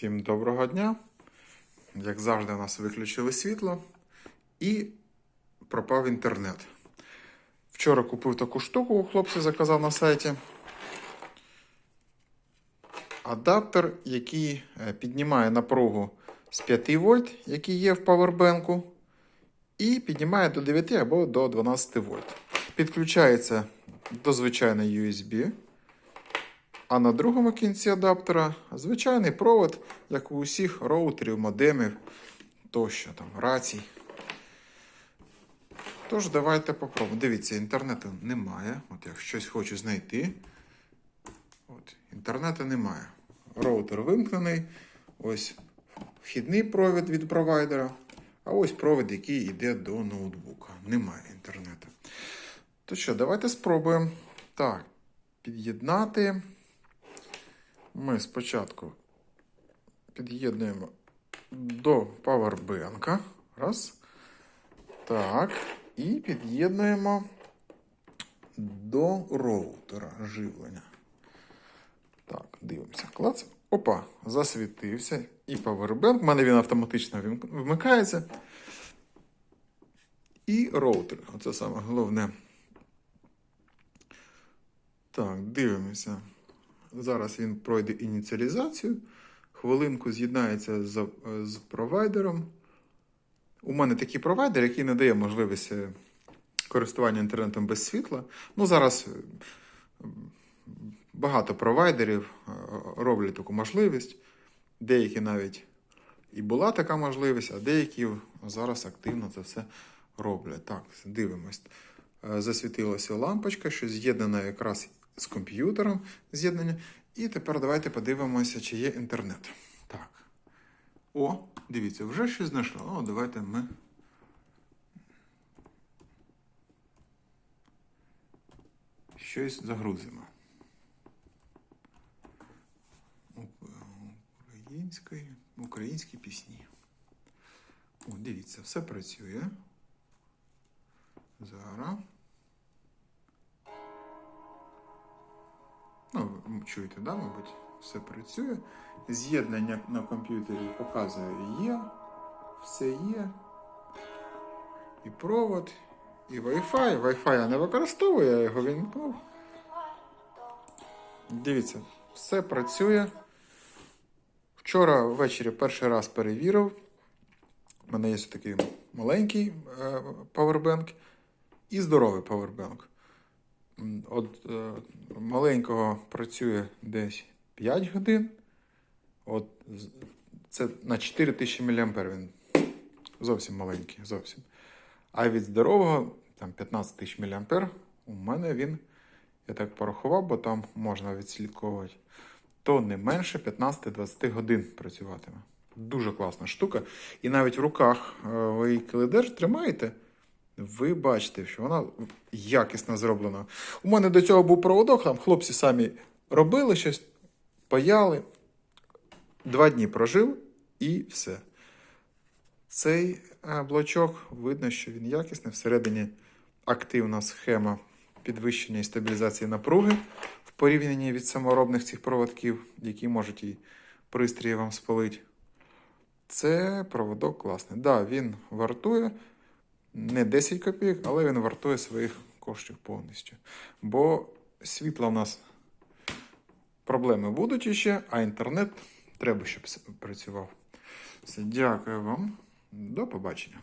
Всім доброго дня. Як завжди, у нас виключили світло і пропав інтернет. Вчора купив таку штуку, у хлопця заказав на сайті. Адаптер, який е, піднімає напругу з 5 вольт, який є в павербенку, і піднімає до 9 або до 12 вольт. Підключається до звичайної USB. А на другому кінці адаптера звичайний провод, як у усіх роутерів, модемів тощо там, рацій. Тож, давайте попробуємо. Дивіться, інтернету немає. От я щось хочу знайти. От, інтернету немає. Роутер вимкнений. Ось вхідний провід від провайдера. А ось провід, який йде до ноутбука. Немає інтернету. То що, давайте спробуємо. Так, під'єднати. Ми спочатку під'єднуємо до павербенка. Раз. Так. І під'єднуємо до роутера живлення. Так, дивимося. Клац. Опа, засвітився. І павербенк. У мене він автоматично вмикається. І роутер. Оце саме головне. Так, дивимося. Зараз він пройде ініціалізацію. Хвилинку з'єднається з, з провайдером. У мене такий провайдер, який не дає можливість е, користування інтернетом без світла. Ну, зараз е, багато провайдерів е, роблять таку можливість. Деякі навіть і була така можливість, а деякі зараз активно це все роблять. Так, дивимось. Е, Засвітилася лампочка, що з'єднана якраз з комп'ютером з'єднання. І тепер давайте подивимося, чи є інтернет. Так. О, дивіться, вже щось знайшло. О, давайте ми. Щось загрузимо. Української, українські пісні. О, дивіться, все працює. Зараз. Ну, чуєте, да, мабуть, все працює. З'єднання на комп'ютері показує є. Все є. І провод, і Wi-Fi. Wi-Fi я не використовую, я його вімкнув. Дивіться, все працює. Вчора ввечері перший раз перевірив. У мене є такий маленький е, павербенк і здоровий павербенк. От е, маленького працює десь 5 годин. От це на 4000 мА він зовсім маленький, зовсім. А від здорового там 15 тисяч мА у мене він, я так порахував, бо там можна відслідковувати, то не менше 15-20 годин працюватиме. Дуже класна штука. І навіть в руках е, ви коли держите, тримаєте, ви бачите, що вона якісно зроблена. У мене до цього був проводок, там хлопці самі робили щось, паяли. Два дні прожив і все. Цей е, блочок видно, що він якісний. Всередині активна схема підвищення і стабілізації напруги в порівнянні від саморобних цих проводків, які можуть і пристрій вам спалити. Це проводок класний. Так, да, він вартує не 10 копійок, але він вартує своїх коштів повністю. Бо світла в нас проблеми будуть іще, а інтернет треба, щоб працював. Все, дякую вам. До побачення.